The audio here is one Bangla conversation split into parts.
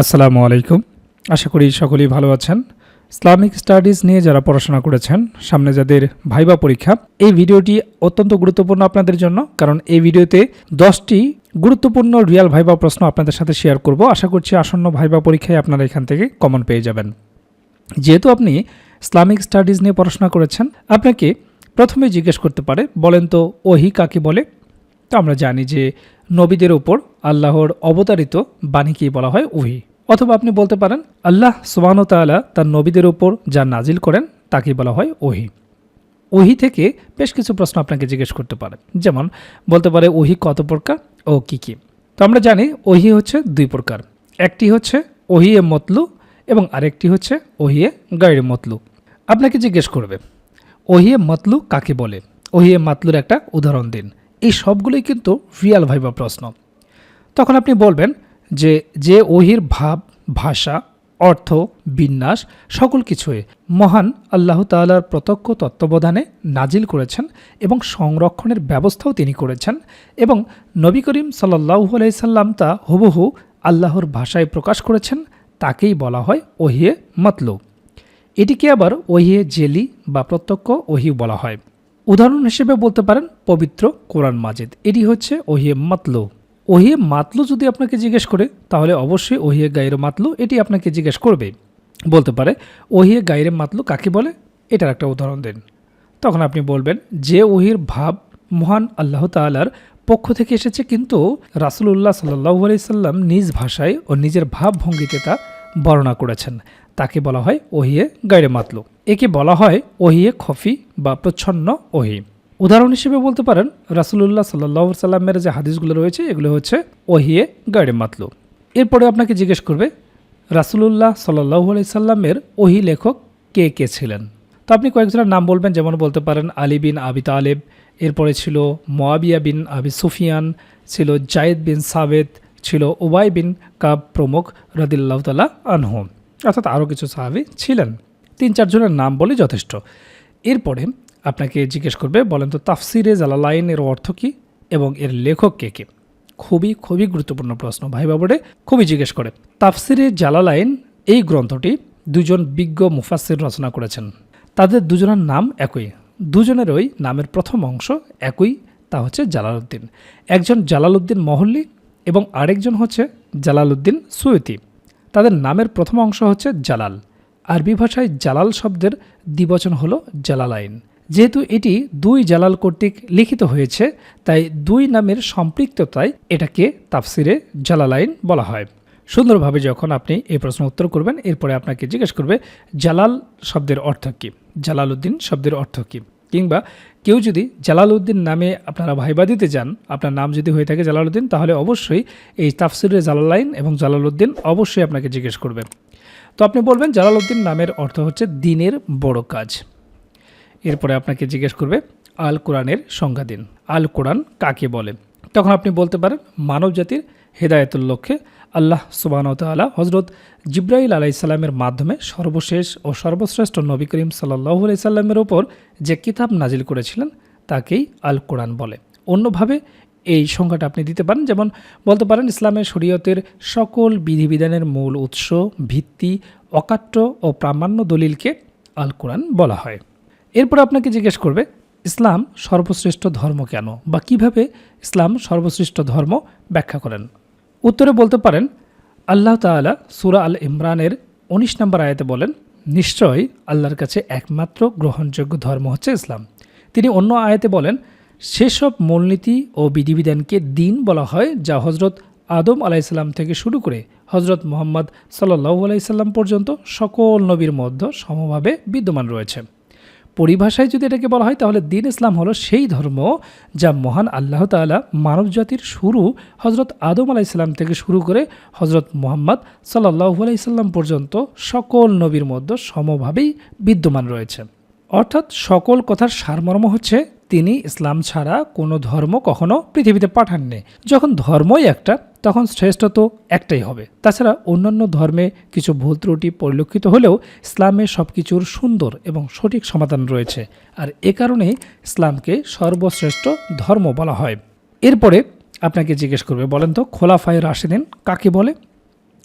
আসসালামু আলাইকুম। আশা করি সকলেই ভালো আছেন। ইসলামিক স্টাডিজ নিয়ে যারা পড়াশোনা করেছেন, সামনে যাদের ভাইবা পরীক্ষা, এই ভিডিওটি অত্যন্ত গুরুত্বপূর্ণ আপনাদের জন্য, কারণ এই ভিডিওতে দশটি গুরুত্বপূর্ণ রিয়াল ভাইবা প্রশ্ন আপনাদের সাথে শেয়ার করব। আশা করছি আসন্ন ভাইবা পরীক্ষায় আপনারা এখান থেকে কমন পেয়ে যাবেন। যেহেতু আপনি ইসলামিক স্টাডিজ নিয়ে পড়াশোনা করেছেন, আপনাকে প্রথমে জিজ্ঞেস করতে পারে, বলেন তো ওহি কাকে বলে? তো আমরা জানি যে নবীদের ওপর আল্লাহর অবতারিত বাণীকেই বলা হয়? উহি। অথবা আপনি বলতে পারেন, আল্লাহ সুবাহন তাআলা তার নবীদের ওপর যা নাজিল করেন তাকেই বলা হয়? ওহি ওহি থেকে বেশ কিছু প্রশ্ন আপনাকে জিজ্ঞেস করতে পারে। যেমন, বলতে পারে ওহি কত প্রকার ও কি কি? তো আমরা জানি ওহি হচ্ছে দুই প্রকার। একটি হচ্ছে ওহিয়ে মতলু এবং আরেকটি হচ্ছে ওহিয়ে গাইরে মতলু। আপনাকে জিজ্ঞেস করবে ওহিয়ে মতলু কাকে বলে? ওহিয়ে মাতলুর একটা উদাহরণ দিন। এই সবগুলোই কিন্তু রিয়াল ভাইবা প্রশ্ন। তখন আপনি বলবেন যে যে ওহির ভাব, ভাষা, অর্থ, বিন্যাস সকল কিছুই মহান আল্লাহ তাআলার প্রত্যক্ষ তত্ত্বাবধানে নাজিল করেছেন এবং সংরক্ষণের ব্যবস্থাও তিনি করেছেন এবং নবী করিম সাল্লাহু আলাইসাল্লাম তা হুবহু আল্লাহর ভাষায় প্রকাশ করেছেন, তাকেই বলা হয় ওহিয়ে মতলু। এটিকে আবার ওহিয়ে জেলি বা প্রত্যক্ষ ওহি বলা হয়। উদাহরণ হিসেবে বলতে পারেন পবিত্র কোরআন মাজেদ। এটি হচ্ছে ওহিয়ে মাতলো। ওহিয়ে মাতলু যদি আপনাকে জিজ্ঞেস করে, তাহলে অবশ্যই ওহিয়ে গাইরে মাতলু এটি আপনাকে জিজ্ঞেস করবে। বলতে পারে, ওহিয়ে গাইরে মাতলু কাকে বলে? এটার একটা উদাহরণ দেন। তখন আপনি বলবেন, যে ওহির ভাব মহান আল্লাহ তাআলার পক্ষ থেকে এসেছে, কিন্তু রাসুলুল্লাহ সাল্লাহ আলাইসাল্লাম নিজ ভাষায় ও নিজের ভাবভঙ্গিতে তা বর্ণনা করেছেন। তাকে বলা হয় ওহিয়ে গাইরে মাতলু। একে বলা হয় ওহিয়ে খফি বা প্রচ্ছন্ন ওহি। উদাহরণ হিসেবে বলতে পারেন, রাসুলুল্লাহ সাল্লাহ সাল্লামের যে হাদিসগুলো রয়েছে, এগুলো হচ্ছে ওহিয়ে গাইরে মাতলু। এরপরে আপনাকে জিজ্ঞেস করবে, রাসুলুল্লাহ সাল্লাহ আলাই সাল্লামের ওহি লেখক কে কে ছিলেন? তো আপনি কয়েকজনের নাম বলবেন, যেমন বলতে পারেন আলী বিন আবি তালেব, এরপরে ছিল মোয়াবিয়া বিন আবি সুফিয়ান, ছিল জায়েদ বিন সাবেদ ছিল ওবাই বিন কাব প্রমুখ রদিল্লাহ তালা আনহম অর্থাৎ আরও কিছু সাহাবি ছিলেন। তিন চারজনের নাম বলে যথেষ্ট। এরপরে আপনাকে জিজ্ঞেস করবে, বলেন তো, তাফসিরে জালালাইন এর অর্থ কী এবং এর লেখক কে কে? খুবই খুবই গুরুত্বপূর্ণ প্রশ্ন। ভাই বাবুরে, খুবই জিজ্ঞেস করে। তাফসিরে জালালাইন এই গ্রন্থটি দুজন বিজ্ঞ মুফাসির রচনা করেছেন। তাদের দুজনের নাম একই। দুজনেরই নামের প্রথম অংশ একই, তা হচ্ছে জালালউদ্দিন। একজন জালালউদ্দিন মহল্লি এবং আরেকজন হচ্ছে জালালউদ্দিন সুয়তি। তাদের নামের প্রথম অংশ হচ্ছে জালাল। আরবি ভাষায় জালাল শব্দের দ্বিবচন হলো জালালাইন। যেহেতু এটি দুই জালাল কর্তৃক লিখিত হয়েছে, তাই দুই নামের সম্পৃক্ততায় এটাকে তাফসিরে জালালাইন বলা হয়। সুন্দরভাবে যখন আপনি এই প্রশ্ন উত্তর করবেন, এরপরে আপনাকে জিজ্ঞেস করবে, জালাল শব্দের অর্থ কী? জালাল উদ্দিন শব্দের অর্থ কী? কিংবা কেউ যদি জালাল উদ্দিন নামে আপনারা ভাইবা দিতে যান, আপনার নাম যদি হয়ে থাকে জালাল উদ্দিন তাহলে অবশ্যই এই তাফসিরে জালালাইন এবং জালাল উদ্দিন অবশ্যই আপনাকে জিজ্ঞেস করবে। তো আপনি বলবেন জালাল উদ্দিন নামের অর্থ হচ্ছে দিনের বড় কাজ। এরপরে আপনাকে জিজ্ঞেস করবে আল কোরআনের সংজ্ঞা দিন। আল কোরআন কাকে বলে? তখন আপনি বলতে পারেন মানব জাতির হেদায়তের লক্ষ্যে আল্লাহ সুবাহতালা হজরত জিব্রাইল আলাইসাল্লামের মাধ্যমে সর্বশেষ ও সর্বশ্রেষ্ঠ নবী করিম সাল্লাহ আলাইসাল্লামের ওপর যে কিতাব নাজিল করেছিলেন, তাকেই আল কোরআন বলে। অন্যভাবে এই সংখ্যাটা আপনি দিতে পারেন, যেমন বলতে পারেন, ইসলামের শরীয়তের সকল বিধিবিধানের মূল উৎস, ভিত্তি, অকাট্য ও প্রামাণ্য দলিলকে আল কোরআন বলা হয়। এরপর আপনাকে জিজ্ঞেস করবে, ইসলাম সর্বশ্রেষ্ঠ ধর্ম কেন? বা কীভাবে ইসলাম সর্বশ্রেষ্ঠ ধর্ম ব্যাখ্যা করেন? উত্তরে বলতে পারেন, আল্লাহ তাআলা সুরা আল ইমরানের উনিশ নম্বর আয়াতে বলেন নিশ্চয়ই আল্লাহর কাছে একমাত্র গ্রহণযোগ্য ধর্ম হচ্ছে ইসলাম। তিনি অন্য আয়াতে বলেন, সেসব মূলনীতি ও বিধিবিধানকে দিন বলা হয় যা হজরত আদম আলাইসাল্লাম থেকে শুরু করে হজরত মোহাম্মদ সাল্লাহ আলাইসাল্লাম পর্যন্ত সকল নবীর মধ্যে সমভাবে বিদ্যমান রয়েছে। পরিভাষায় যদি এটাকে বলা হয়, তাহলে দিন ইসলাম হলো সেই ধর্ম যা মহান আল্লাহ তাআলা মানব জাতির শুরু হজরত আদম আলাহ ইসলাম থেকে শুরু করে হজরত মোহাম্মদ সাল্লাহ আলাইসাল্লাম পর্যন্ত সকল নবীর মধ্যে সমভাবেই বিদ্যমান রয়েছে। অর্থাৎ সকল কথার সারমর্ম হচ্ছে, তিনি ইসলাম ছাড়া কোনো ধর্ম কখনো পৃথিবীতে পাঠাননি। যখন ধর্মই একটা তখন শ্রেষ্ঠ তো একটাই হবে। তাছাড়া অন্যান্য ধর্মে কিছু ভুল ত্রুটি পরিলক্ষিত হলেও ইসলামে সব কিছুর সুন্দর এবং সঠিক সমাধান রয়েছে। আর এ কারণেই ইসলামকে সর্বশ্রেষ্ঠ ধর্ম বলা হয়। এরপরে আপনাকে জিজ্ঞেস করবে, বলেন তো, খোলাফায় রাশেদিন কাকে বলে?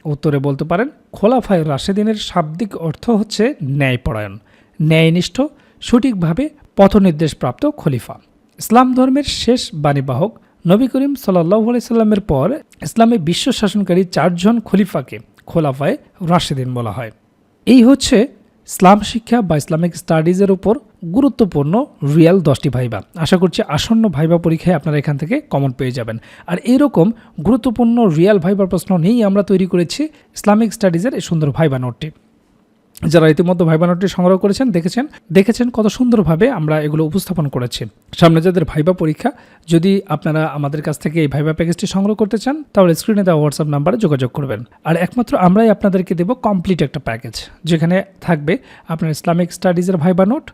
উত্তরে বলতে পারেন, খোলাফায় রাশেদিনের শাব্দিক অর্থ হচ্ছে ন্যায়পরায়ণ, ন্যায়নিষ্ঠ, সঠিকভাবে পথনির্দেশপ্রাপ্ত খলিফা। ইসলাম ধর্মের শেষ বাণীবাহক নবী করিম সাল্লাহ সাল্লামের পর ইসলামে বিশ্ব শাসনকারী চারজন খলিফাকে খোলাফায় রাশেদিন বলা হয়। এই হচ্ছে ইসলাম শিক্ষা বা ইসলামিক স্টাডিজের উপর গুরুত্বপূর্ণ রিয়াল দশটি ভাইবা। আশা করছি আসন্ন ভাইবা পরীক্ষায় আপনারা এখান থেকে কমন পেয়ে যাবেন। আর এরকম গুরুত্বপূর্ণ রিয়াল ভাইবার প্রশ্ন নিয়েই আমরা তৈরি করেছি ইসলামিক স্টাডিজের এই সুন্দর ভাইবা নোটটি। যারা ইতিমধ্যে ভাইবা নোটটি সংগ্রহ করেছেন, দেখেছেন দেখেছেন কত সুন্দরভাবে আমরা এগুলো উপস্থাপন করেছি। সামনে যাদের ভাইবা পরীক্ষা, যদি আপনারা আমাদের কাছ থেকে এই ভাইবা প্যাকেজটি সংগ্রহ করতে চান, তাহলে স্ক্রিনে দেওয়া হোয়াটসঅ্যাপ নাম্বারে যোগাযোগ করবেন। আর একমাত্র আমরাই আপনাদেরকে দেব কমপ্লিট একটা প্যাকেজ যেখানে থাকবে আপনার ইসলামিক স্টাডিজের ভাইবা নোট,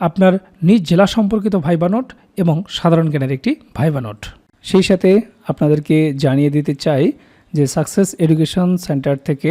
আপনার নিজ জেলা সম্পর্কিত ভাইবা নোট এবং সাধারণ জ্ঞানের একটি ভাইবা নোট। সেই সাথে আপনাদেরকে জানিয়ে দিতে চাই যে সাকসেস এডুকেশন সেন্টার থেকে